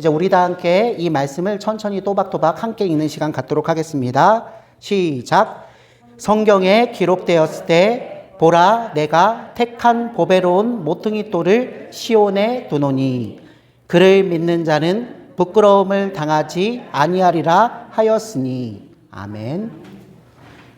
이제 우리 다 함께 이 말씀을 천천히 또박또박 함께 읽는 시간 갖도록 하겠습니다. 시작. 성경에 기록되었을 때 보라 내가 택한 보배로운 모퉁이 돌을 시온에 두노니 그를 믿는 자는 부끄러움을 당하지 아니하리라 하였으니 아멘.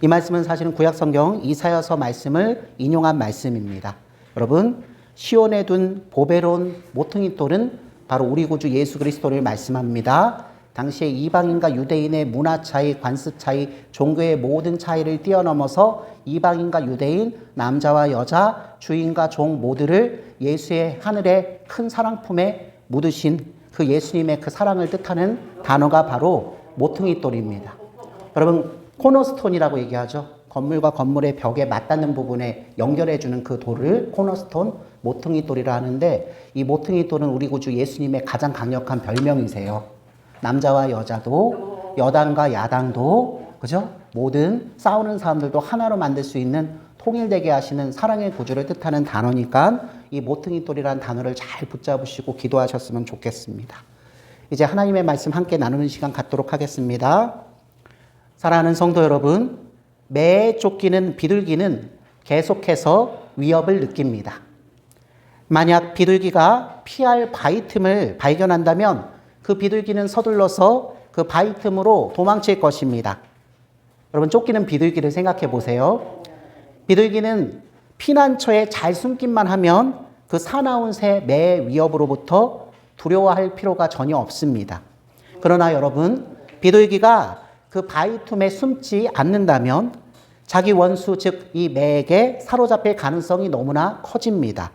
이 말씀은 사실은 구약 성경 이사야서 말씀을 인용한 말씀입니다. 여러분 시온에 둔 보배로운 모퉁이 돌은 바로 우리 구주 예수 그리스도를 말씀합니다. 당시에 이방인과 유대인의 문화 차이, 관습 차이, 종교의 모든 차이를 뛰어넘어서 이방인과 유대인, 남자와 여자, 주인과 종 모두를 예수의 하늘의 큰 사랑품에 묻으신 그 예수님의 그 사랑을 뜻하는 단어가 바로 모퉁이 돌입니다. 여러분 코너스톤이라고 얘기하죠. 건물과 건물의 벽에 맞닿는 부분에 연결해주는 그 돌을 코너스톤, 모퉁이 돌이라 하는데 이 모퉁이 돌은 우리 구주 예수님의 가장 강력한 별명이세요. 남자와 여자도 여당과 야당도 그죠? 모든 싸우는 사람들도 하나로 만들 수 있는 통일되게 하시는 사랑의 구주를 뜻하는 단어니까 이 모퉁이 돌이라는 단어를 잘 붙잡으시고 기도하셨으면 좋겠습니다. 이제 하나님의 말씀 함께 나누는 시간 갖도록 하겠습니다. 사랑하는 성도 여러분, 매에 쫓기는 비둘기는 계속해서 위협을 느낍니다. 만약 비둘기가 피할 바위 틈을 발견한다면 그 비둘기는 서둘러서 그 바위 틈으로 도망칠 것입니다. 여러분, 쫓기는 비둘기를 생각해 보세요. 비둘기는 피난처에 잘 숨기만 하면 그 사나운 새 매의 위협으로부터 두려워할 필요가 전혀 없습니다. 그러나 여러분, 비둘기가 그 바위 틈에 숨지 않는다면 자기 원수, 즉 이 매에게 사로잡힐 가능성이 너무나 커집니다.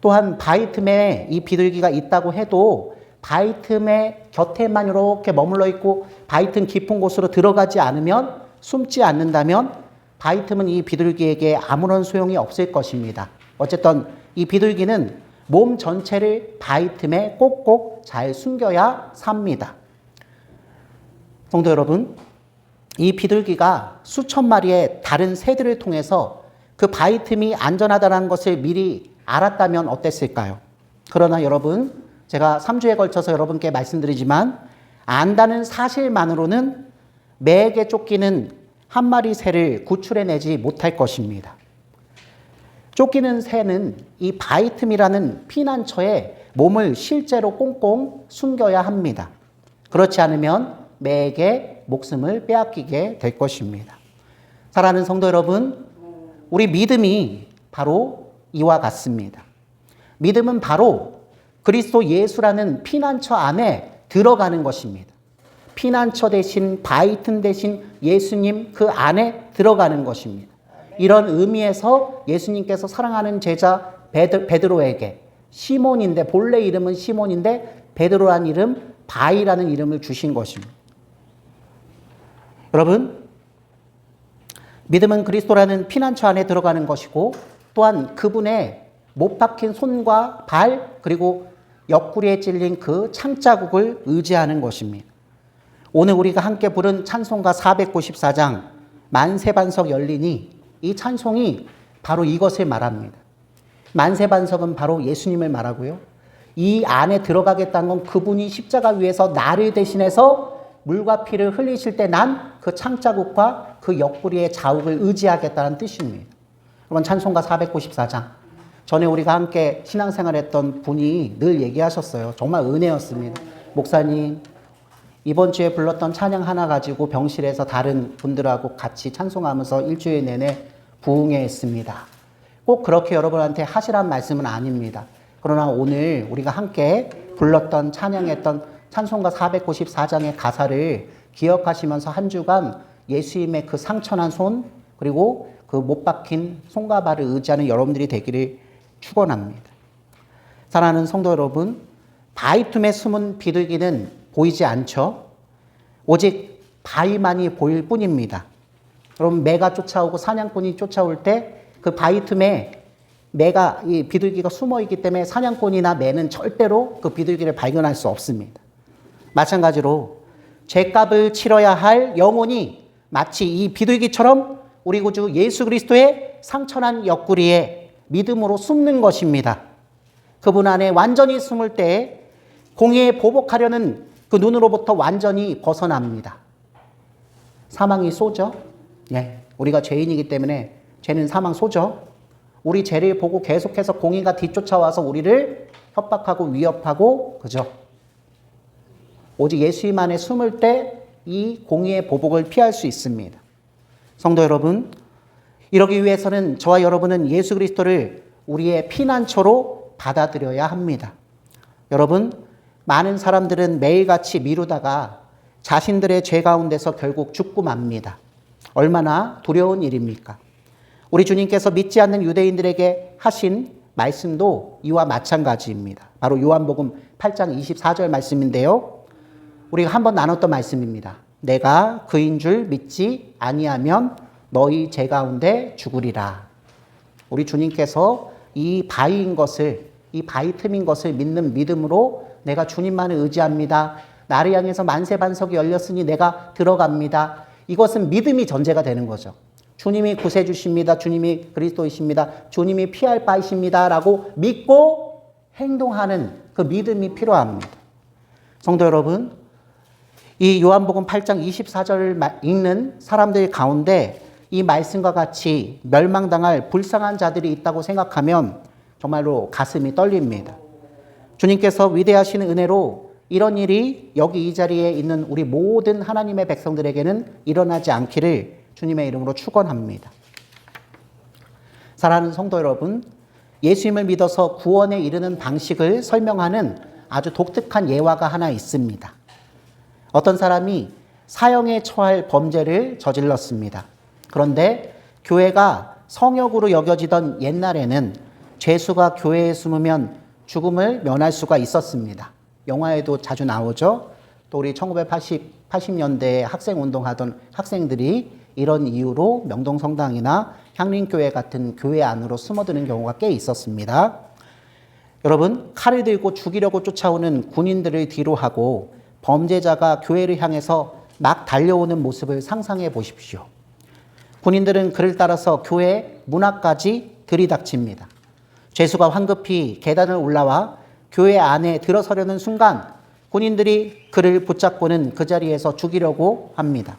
또한 바위 틈에 이 비둘기가 있다고 해도 바위 틈의 곁에만 이렇게 머물러 있고 바위 틈 깊은 곳으로 들어가지 않으면 숨지 않는다면 바위 틈은 이 비둘기에게 아무런 소용이 없을 것입니다. 어쨌든 이 비둘기는 몸 전체를 바위 틈에 꼭꼭 잘 숨겨야 삽니다. 성도 여러분, 이 비둘기가 수천 마리의 다른 새들을 통해서 그 바위 틈이 안전하다는 것을 미리 알았다면 어땠을까요? 그러나 여러분, 제가 3주에 걸쳐서 여러분께 말씀드리지만 안다는 사실만으로는 매에게 쫓기는 한 마리 새를 구출해내지 못할 것입니다. 쫓기는 새는 이 바위 틈이라는 피난처에 몸을 실제로 꽁꽁 숨겨야 합니다. 그렇지 않으면 매에게 목숨을 빼앗기게 될 것입니다. 사랑하는 성도 여러분, 우리 믿음이 바로 이와 같습니다. 믿음은 바로 그리스도 예수라는 피난처 안에 들어가는 것입니다. 피난처 대신 바이튼 대신 예수님 그 안에 들어가는 것입니다. 이런 의미에서 예수님께서 사랑하는 제자 베드로 에게 시몬인데 본래 이름은 시몬인데 베드로란 이름 바이라는 이름을 주신 것입니다. 여러분 믿음은 그리스도라는 피난처 안에 들어가는 것이고 또한 그분의 못 박힌 손과 발 그리고 옆구리에 찔린 그 창자국을 의지하는 것입니다. 오늘 우리가 함께 부른 찬송가 494장 만세 반석 열리니 이 찬송이 바로 이것을 말합니다. 만세 반석은 바로 예수님을 말하고요. 이 안에 들어가겠다는 건 그분이 십자가 위에서 나를 대신해서 물과 피를 흘리실 때 난 그 창자국과 그 옆구리의 자욱을 의지하겠다는 뜻입니다. 여러분 찬송가 494장 전에 우리가 함께 신앙생활 했던 분이 늘 얘기하셨어요. 정말 은혜였습니다. 목사님 이번 주에 불렀던 찬양 하나 가지고 병실에서 다른 분들하고 같이 찬송하면서 일주일 내내 부흥회 했습니다. 꼭 그렇게 여러분한테 하시란 말씀은 아닙니다. 그러나 오늘 우리가 함께 불렀던 찬양했던 찬송가 494장의 가사를 기억하시면서 한 주간 예수님의 그 상처난 손 그리고 그 못 박힌 손과 발을 의지하는 여러분들이 되기를 축원합니다. 사랑하는 성도 여러분, 바위 틈에 숨은 비둘기는 보이지 않죠. 오직 바위만이 보일 뿐입니다. 여러분 매가 쫓아오고 사냥꾼이 쫓아올 때 그 바위 틈에 매가 이 비둘기가 숨어 있기 때문에 사냥꾼이나 매는 절대로 그 비둘기를 발견할 수 없습니다. 마찬가지로 죄값을 치러야 할 영혼이 마치 이 비둘기처럼 우리 구주 예수 그리스도의 상처난 옆구리에 믿음으로 숨는 것입니다. 그분 안에 완전히 숨을 때 공의에 보복하려는 그 눈으로부터 완전히 벗어납니다. 사망이 쏘죠. 예. 우리가 죄인이기 때문에 죄는 사망 쏘죠. 우리 죄를 보고 계속해서 공의가 뒤쫓아와서 우리를 협박하고 위협하고 그죠? 오직 예수님 안에 숨을 때 이 공의의 보복을 피할 수 있습니다. 성도 여러분, 이러기 위해서는 저와 여러분은 예수 그리스도를 우리의 피난처로 받아들여야 합니다. 여러분, 많은 사람들은 매일같이 미루다가 자신들의 죄 가운데서 결국 죽고 맙니다. 얼마나 두려운 일입니까? 우리 주님께서 믿지 않는 유대인들에게 하신 말씀도 이와 마찬가지입니다. 바로 요한복음 8장 24절 말씀인데요. 우리가 한번 나눴던 말씀입니다. 내가 그인 줄 믿지 아니하면 너희 죄 가운데 죽으리라. 우리 주님께서 이 바위인 것을 이 바위 틈인 것을 믿는 믿음으로 내가 주님만을 의지합니다. 나를 향해서 만세 반석이 열렸으니 내가 들어갑니다. 이것은 믿음이 전제가 되는 거죠. 주님이 구세 주십니다. 주님이 그리스도이십니다. 주님이 피할 바이십니다 라고 믿고 행동하는 그 믿음이 필요합니다. 성도 여러분, 이 요한복음 8장 24절을 읽는 사람들 가운데 이 말씀과 같이 멸망당할 불쌍한 자들이 있다고 생각하면 정말로 가슴이 떨립니다. 주님께서 위대하신 은혜로 이런 일이 여기 이 자리에 있는 우리 모든 하나님의 백성들에게는 일어나지 않기를 주님의 이름으로 축원합니다. 사랑하는 성도 여러분, 예수님을 믿어서 구원에 이르는 방식을 설명하는 아주 독특한 예화가 하나 있습니다. 어떤 사람이 사형에 처할 범죄를 저질렀습니다. 그런데 교회가 성역으로 여겨지던 옛날에는 죄수가 교회에 숨으면 죽음을 면할 수가 있었습니다. 영화에도 자주 나오죠. 또 우리 1980, 80년대에 학생 운동하던 학생들이 이런 이유로 명동성당이나 향림교회 같은 교회 안으로 숨어드는 경우가 꽤 있었습니다. 여러분, 칼을 들고 죽이려고 쫓아오는 군인들을 뒤로 하고 범죄자가 교회를 향해서 막 달려오는 모습을 상상해 보십시오. 군인들은 그를 따라서 교회 문 앞까지 들이닥칩니다. 죄수가 황급히 계단을 올라와 교회 안에 들어서려는 순간 군인들이 그를 붙잡고는 그 자리에서 죽이려고 합니다.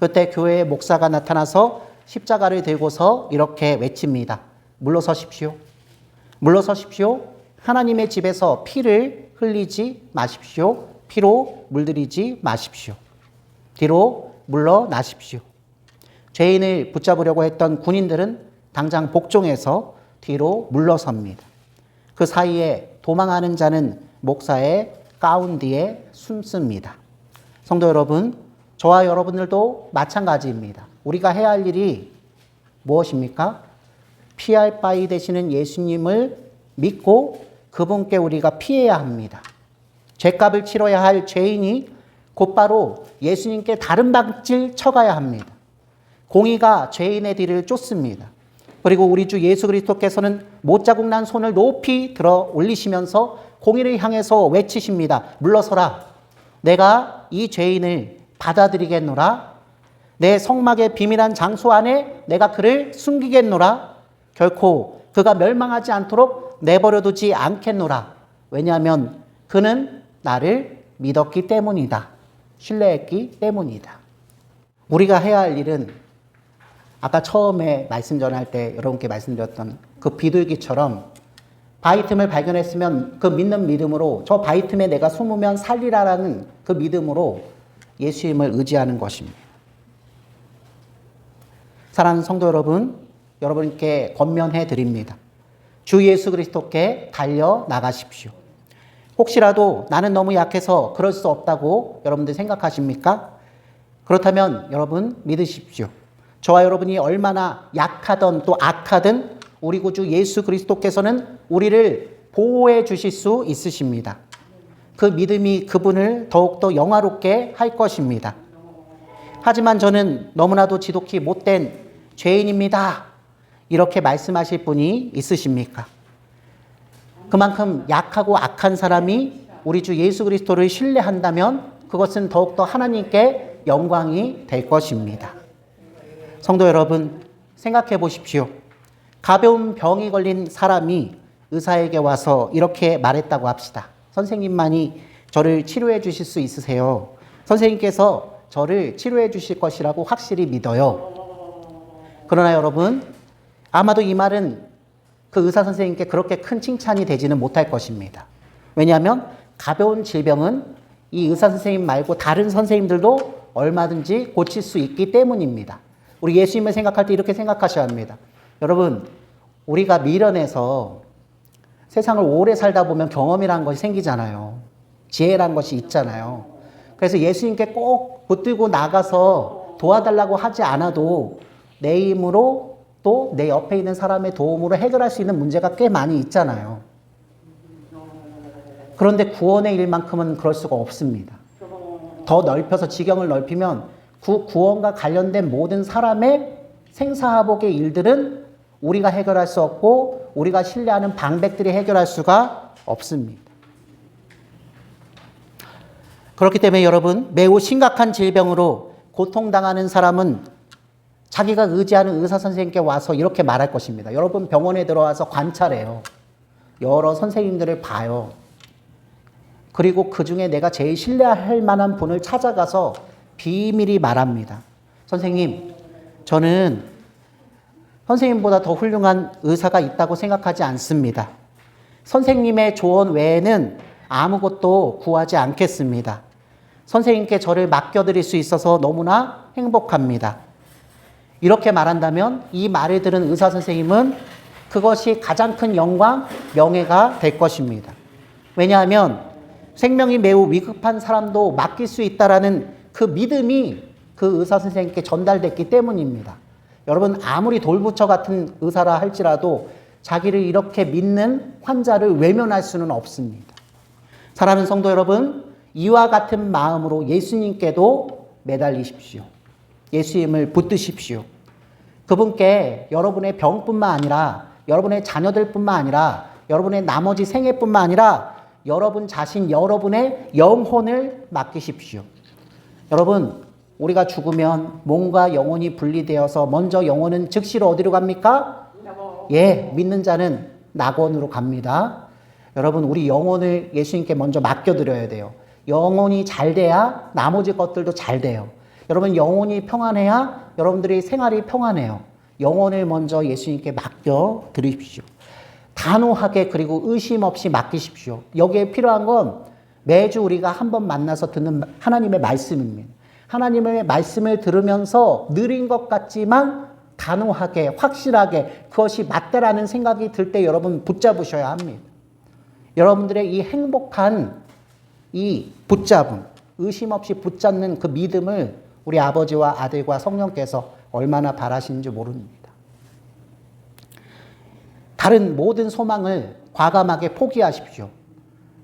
그때 교회의 목사가 나타나서 십자가를 들고서 이렇게 외칩니다. 물러서십시오. 물러서십시오. 하나님의 집에서 피를 흘리지 마십시오. 피로 물들이지 마십시오. 뒤로 물러나십시오. 죄인을 붙잡으려고 했던 군인들은 당장 복종해서 뒤로 물러섭니다. 그 사이에 도망하는 자는 목사의 가운 뒤에 숨습니다. 성도 여러분, 저와 여러분들도 마찬가지입니다. 우리가 해야 할 일이 무엇입니까? 피할 바위 되시는 예수님을 믿고 그분께 우리가 피해야 합니다. 죄값을 치러야 할 죄인이 곧바로 예수님께 다른 방질 쳐가야 합니다. 공의가 죄인의 뒤를 쫓습니다. 그리고 우리 주 예수 그리스도께서는 못자국 난 손을 높이 들어 올리시면서 공의를 향해서 외치십니다. 물러서라. 내가 이 죄인을 받아들이겠노라. 내 성막의 비밀한 장소 안에 내가 그를 숨기겠노라. 결코 그가 멸망하지 않도록 내버려두지 않겠노라. 왜냐하면 그는 나를 믿었기 때문이다. 신뢰했기 때문이다. 우리가 해야 할 일은 아까 처음에 말씀 전할 때 여러분께 말씀드렸던 그 비둘기처럼 바위 틈을 발견했으면 그 믿는 믿음으로 저 바위 틈에 내가 숨으면 살리라라는 그 믿음으로 예수님을 의지하는 것입니다. 사랑하는 성도 여러분, 여러분께 권면해 드립니다. 주 예수 그리스도께 달려 나가십시오. 혹시라도 나는 너무 약해서 그럴 수 없다고 여러분들 생각하십니까? 그렇다면 여러분 믿으십시오. 저와 여러분이 얼마나 약하던 또 악하든 우리 구주 예수 그리스도께서는 우리를 보호해 주실 수 있으십니다. 그 믿음이 그분을 더욱더 영화롭게 할 것입니다. 하지만 저는 너무나도 지독히 못된 죄인입니다. 이렇게 말씀하실 분이 있으십니까? 그만큼 약하고 악한 사람이 우리 주 예수 그리스도를 신뢰한다면 그것은 더욱더 하나님께 영광이 될 것입니다. 성도 여러분, 생각해 보십시오. 가벼운 병이 걸린 사람이 의사에게 와서 이렇게 말했다고 합시다. 선생님만이 저를 치료해 주실 수 있으세요. 선생님께서 저를 치료해 주실 것이라고 확실히 믿어요. 그러나 여러분, 아마도 이 말은 그 의사 선생님께 그렇게 큰 칭찬이 되지는 못할 것입니다. 왜냐하면 가벼운 질병은 이 의사 선생님 말고 다른 선생님들도 얼마든지 고칠 수 있기 때문입니다. 우리 예수님을 생각할 때 이렇게 생각하셔야 합니다. 여러분, 우리가 미련해서 세상을 오래 살다 보면 경험이라는 것이 생기잖아요. 지혜라는 것이 있잖아요. 그래서 예수님께 꼭 붙들고 나가서 도와달라고 하지 않아도 내 힘으로 또 내 옆에 있는 사람의 도움으로 해결할 수 있는 문제가 꽤 많이 있잖아요. 그런데 구원의 일만큼은 그럴 수가 없습니다. 더 넓혀서 지경을 넓히면 구, 구원과 관련된 모든 사람의 생사화복의 일들은 우리가 해결할 수 없고 우리가 신뢰하는 방백들이 해결할 수가 없습니다. 그렇기 때문에 여러분 매우 심각한 질병으로 고통당하는 사람은 자기가 의지하는 의사 선생님께 와서 이렇게 말할 것입니다. 여러분 병원에 들어와서 관찰해요. 여러 선생님들을 봐요. 그리고 그 중에 내가 제일 신뢰할 만한 분을 찾아가서 비밀히 말합니다. 선생님, 저는 선생님보다 더 훌륭한 의사가 있다고 생각하지 않습니다. 선생님의 조언 외에는 아무것도 구하지 않겠습니다. 선생님께 저를 맡겨드릴 수 있어서 너무나 행복합니다. 이렇게 말한다면 이 말을 들은 의사 선생님은 그것이 가장 큰 영광, 명예가 될 것입니다. 왜냐하면 생명이 매우 위급한 사람도 맡길 수 있다라는 그 믿음이 그 의사 선생님께 전달됐기 때문입니다. 여러분 아무리 돌부처 같은 의사라 할지라도 자기를 이렇게 믿는 환자를 외면할 수는 없습니다. 사랑하는 성도 여러분, 이와 같은 마음으로 예수님께도 매달리십시오. 예수님을 붙드십시오. 그분께 여러분의 병뿐만 아니라 여러분의 자녀들뿐만 아니라 여러분의 나머지 생애뿐만 아니라 여러분 자신 여러분의 영혼을 맡기십시오. 여러분 우리가 죽으면 몸과 영혼이 분리되어서 먼저 영혼은 즉시로 어디로 갑니까? 예, 믿는 자는 낙원으로 갑니다. 여러분 우리 영혼을 예수님께 먼저 맡겨드려야 돼요. 영혼이 잘 돼야 나머지 것들도 잘 돼요. 여러분 영혼이 평안해야 여러분들의 생활이 평안해요. 영혼을 먼저 예수님께 맡겨 드리십시오. 단호하게 그리고 의심 없이 맡기십시오. 여기에 필요한 건 매주 우리가 한 번 만나서 듣는 하나님의 말씀입니다. 하나님의 말씀을 들으면서 느린 것 같지만 단호하게 확실하게 그것이 맞다라는 생각이 들 때 여러분 붙잡으셔야 합니다. 여러분들의 이 행복한 이 붙잡음, 의심 없이 붙잡는 그 믿음을 우리 아버지와 아들과 성령께서 얼마나 바라시는지 모릅니다. 다른 모든 소망을 과감하게 포기하십시오.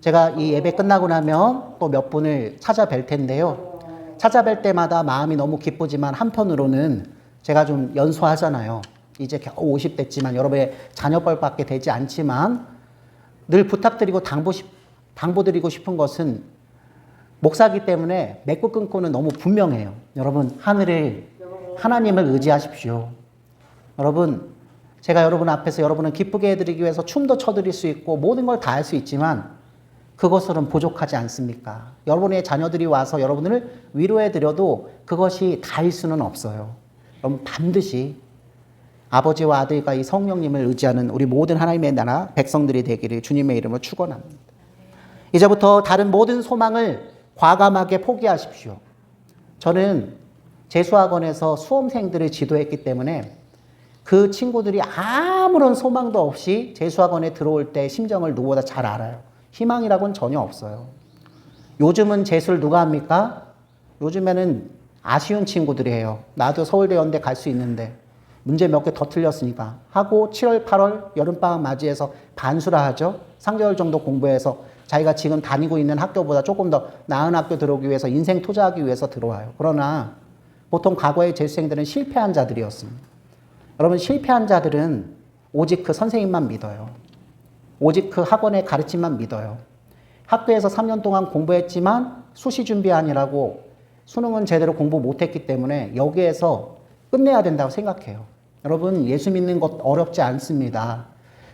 제가 이 예배 끝나고 나면 또 몇 분을 찾아뵐 텐데요. 찾아뵐 때마다 마음이 너무 기쁘지만 한편으로는 제가 좀 연소하잖아요. 이제 겨우 50대지만 여러분의 자녀뻘밖에 되지 않지만 늘 부탁드리고 당부, 당부드리고 싶은 것은 목사기 때문에 맺고 끊고는 너무 분명해요. 여러분, 하늘을, 하나님을 의지하십시오. 여러분, 제가 여러분 앞에서 여러분을 기쁘게 해드리기 위해서 춤도 춰드릴 수 있고 모든 걸 다 할 수 있지만 그것으로는 부족하지 않습니까? 여러분의 자녀들이 와서 여러분을 위로해드려도 그것이 다일 수는 없어요. 여러분 반드시 아버지와 아들과 이 성령님을 의지하는 우리 모든 하나님의 나라 백성들이 되기를 주님의 이름으로 축원합니다. 이제부터 다른 모든 소망을 과감하게 포기하십시오. 저는 재수학원에서 수험생들을 지도했기 때문에 그 친구들이 아무런 소망도 없이 재수학원에 들어올 때 심정을 누구보다 잘 알아요. 희망이라고는 전혀 없어요. 요즘은 재수를 누가 합니까? 요즘에는 아쉬운 친구들이 해요. 나도 서울대 연대 갈 수 있는데 문제 몇 개 더 틀렸으니까 하고 7월, 8월 여름방학 맞이해서 반수라 하죠. 3개월 정도 공부해서 자기가 지금 다니고 있는 학교보다 조금 더 나은 학교 들어오기 위해서 인생 투자하기 위해서 들어와요. 그러나 보통 과거의 재수생들은 실패한 자들이었습니다. 여러분 실패한 자들은 오직 그 선생님만 믿어요. 오직 그 학원의 가르침만 믿어요. 학교에서 3년 동안 공부했지만 수시 준비하느라고 수능은 제대로 공부 못했기 때문에 여기에서 끝내야 된다고 생각해요. 여러분 예수 믿는 것 어렵지 않습니다.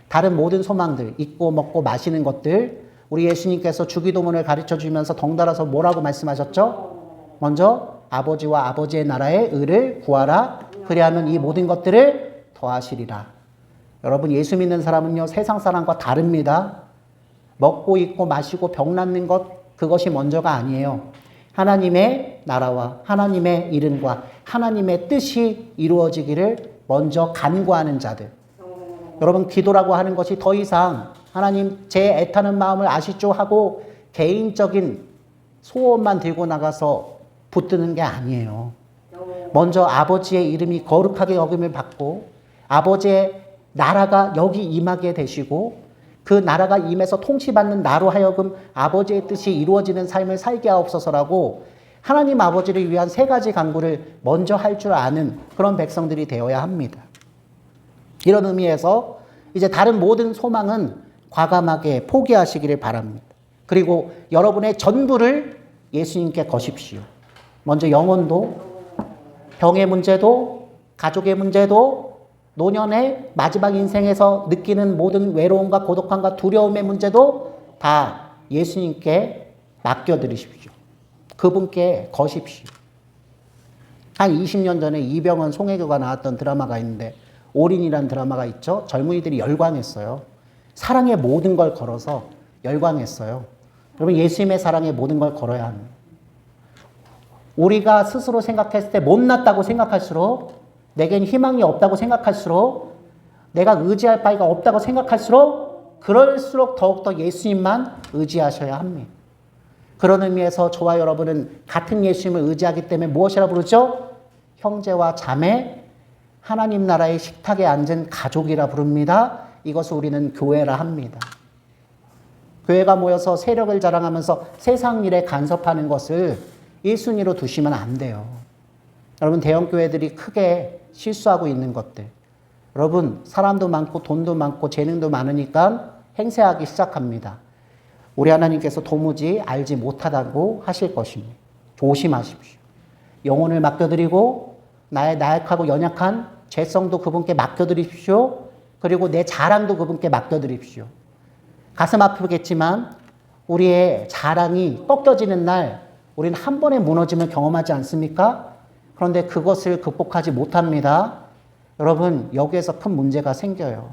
다른 모든 소망들, 입고 먹고 마시는 것들 우리 예수님께서 주기도문을 가르쳐 주면서 덩달아서 뭐라고 말씀하셨죠? 먼저 아버지와 아버지의 나라의 의를 구하라. 그리하면 이 모든 것들을 더하시리라. 여러분 예수 믿는 사람은요 세상 사람과 다릅니다. 먹고 입고 마시고 병 낫는 것 그것이 먼저가 아니에요. 하나님의 나라와 하나님의 이름과 하나님의 뜻이 이루어지기를 먼저 간구하는 자들. 여러분 기도라고 하는 것이 더 이상 하나님 제 애타는 마음을 아시죠 하고 개인적인 소원만 들고 나가서 붙드는 게 아니에요. 먼저 아버지의 이름이 거룩하게 여김을 받고 아버지의 나라가 여기 임하게 되시고 그 나라가 임해서 통치받는 나로 하여금 아버지의 뜻이 이루어지는 삶을 살게 하옵소서라고 하나님 아버지를 위한 세 가지 간구를 먼저 할 줄 아는 그런 백성들이 되어야 합니다. 이런 의미에서 이제 다른 모든 소망은 과감하게 포기하시기를 바랍니다. 그리고 여러분의 전부를 예수님께 거십시오. 먼저 영혼도, 병의 문제도, 가족의 문제도, 노년의 마지막 인생에서 느끼는 모든 외로움과 고독함과 두려움의 문제도 다 예수님께 맡겨드리십시오. 그분께 거십시오. 한 20년 전에 이병헌 송혜교가 나왔던 드라마가 있는데 올인이라는 드라마가 있죠. 젊은이들이 열광했어요. 사랑의 모든 걸 걸어서 열광했어요. 여러분 예수님의 사랑의 모든 걸 걸어야 합니다. 우리가 스스로 생각했을 때 못났다고 생각할수록 내겐 희망이 없다고 생각할수록 내가 의지할 바가 없다고 생각할수록 그럴수록 더욱더 예수님만 의지하셔야 합니다. 그런 의미에서 저와 여러분은 같은 예수님을 의지하기 때문에 무엇이라 부르죠? 형제와 자매, 하나님 나라의 식탁에 앉은 가족이라 부릅니다. 이것을 우리는 교회라 합니다. 교회가 모여서 세력을 자랑하면서 세상 일에 간섭하는 것을 1순위로 두시면 안 돼요. 여러분, 대형교회들이 크게 실수하고 있는 것들. 여러분, 사람도 많고 돈도 많고 재능도 많으니까 행세하기 시작합니다. 우리 하나님께서 도무지 알지 못하다고 하실 것입니다. 조심하십시오. 영혼을 맡겨드리고 나의 나약하고 연약한 죄성도 그분께 맡겨드립시오. 그리고 내 자랑도 그분께 맡겨드립시오. 가슴 아프겠지만 우리의 자랑이 꺾여지는 날 우리는 한 번에 무너짐을 경험하지 않습니까? 그런데 그것을 극복하지 못합니다. 여러분, 여기에서 큰 문제가 생겨요.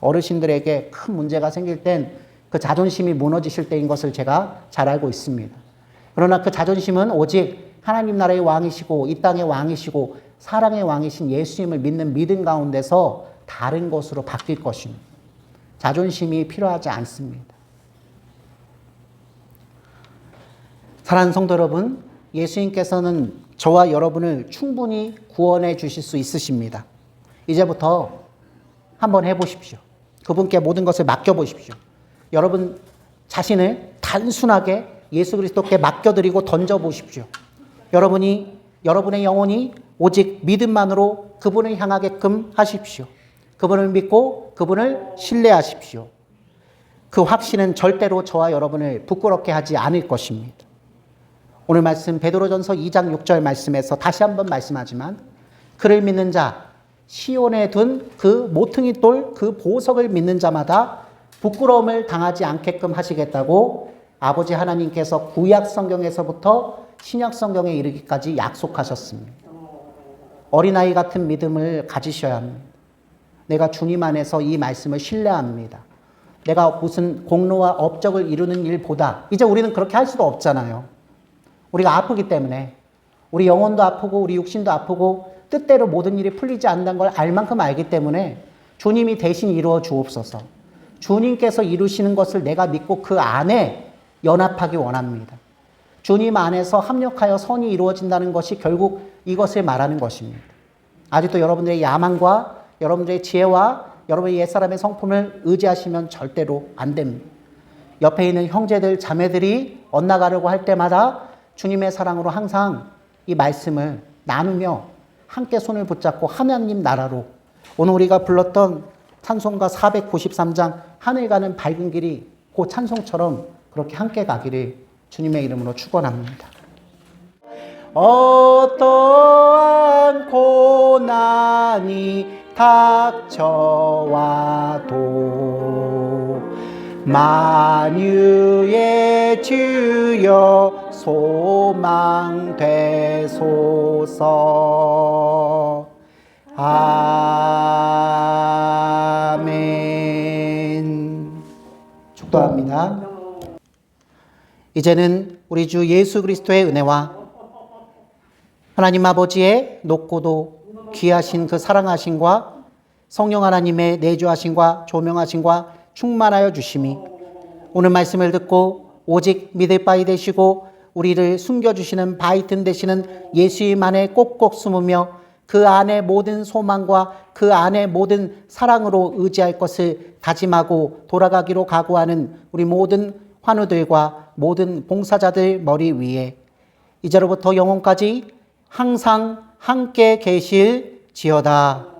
어르신들에게 큰 문제가 생길 땐 그 자존심이 무너지실 때인 것을 제가 잘 알고 있습니다. 그러나 그 자존심은 오직 하나님 나라의 왕이시고 이 땅의 왕이시고 사랑의 왕이신 예수님을 믿는 믿음 가운데서 다른 것으로 바뀔 것입니다. 자존심이 필요하지 않습니다. 사랑하는 성도 여러분, 예수님께서는 저와 여러분을 충분히 구원해 주실 수 있으십니다. 이제부터 한번 해보십시오. 그분께 모든 것을 맡겨보십시오. 여러분 자신을 단순하게 예수 그리스도께 맡겨드리고 던져보십시오. 여러분이, 여러분의 영혼이 오직 믿음만으로 그분을 향하게끔 하십시오. 그분을 믿고 그분을 신뢰하십시오. 그 확신은 절대로 저와 여러분을 부끄럽게 하지 않을 것입니다. 오늘 말씀 베드로전서 2장 6절 말씀에서 다시 한번 말씀하지만 그를 믿는 자 시온에 둔 그 모퉁이 돌 그 보석을 믿는 자마다 부끄러움을 당하지 않게끔 하시겠다고 아버지 하나님께서 구약 성경에서부터 신약 성경에 이르기까지 약속하셨습니다. 어린아이 같은 믿음을 가지셔야 합니다. 내가 주님 안에서 이 말씀을 신뢰합니다. 내가 무슨 공로와 업적을 이루는 일보다 이제 우리는 그렇게 할 수도 없잖아요. 우리가 아프기 때문에 우리 영혼도 아프고 우리 육신도 아프고 뜻대로 모든 일이 풀리지 않는다는 걸 알 만큼 알기 때문에 주님이 대신 이루어 주옵소서. 주님께서 이루시는 것을 내가 믿고 그 안에 연합하기 원합니다. 주님 안에서 합력하여 선이 이루어진다는 것이 결국 이것을 말하는 것입니다. 아직도 여러분들의 야망과 여러분들의 지혜와 여러분의 옛사람의 성품을 의지하시면 절대로 안 됩니다. 옆에 있는 형제들, 자매들이 엇나가려고 할 때마다 주님의 사랑으로 항상 이 말씀을 나누며 함께 손을 붙잡고 하나님 나라로 오늘 우리가 불렀던 찬송가 493장 하늘 가는 밝은 길이 그 찬송처럼 그렇게 함께 가기를 주님의 이름으로 축원합니다. 어떠한 고난이 닥쳐와도 마 만유의 주여 소망 되소서 아멘 축도합니다. 이제는 우리 주 예수 그리스도의 은혜와 하나님 아버지의 높고도 귀하신 그 사랑하심과 성령 하나님의 내주하심과 조명하심과 충만하여 주심이 오늘 말씀을 듣고 오직 믿을 바이 되시고 우리를 숨겨주시는 바이튼 되시는 예수님 안에 꼭꼭 숨으며 그 안에 모든 소망과 그 안에 모든 사랑으로 의지할 것을 다짐하고 돌아가기로 각오하는 우리 모든 환우들과 모든 봉사자들 머리 위에 이제로부터 영원까지 항상 함께 계실 지어다.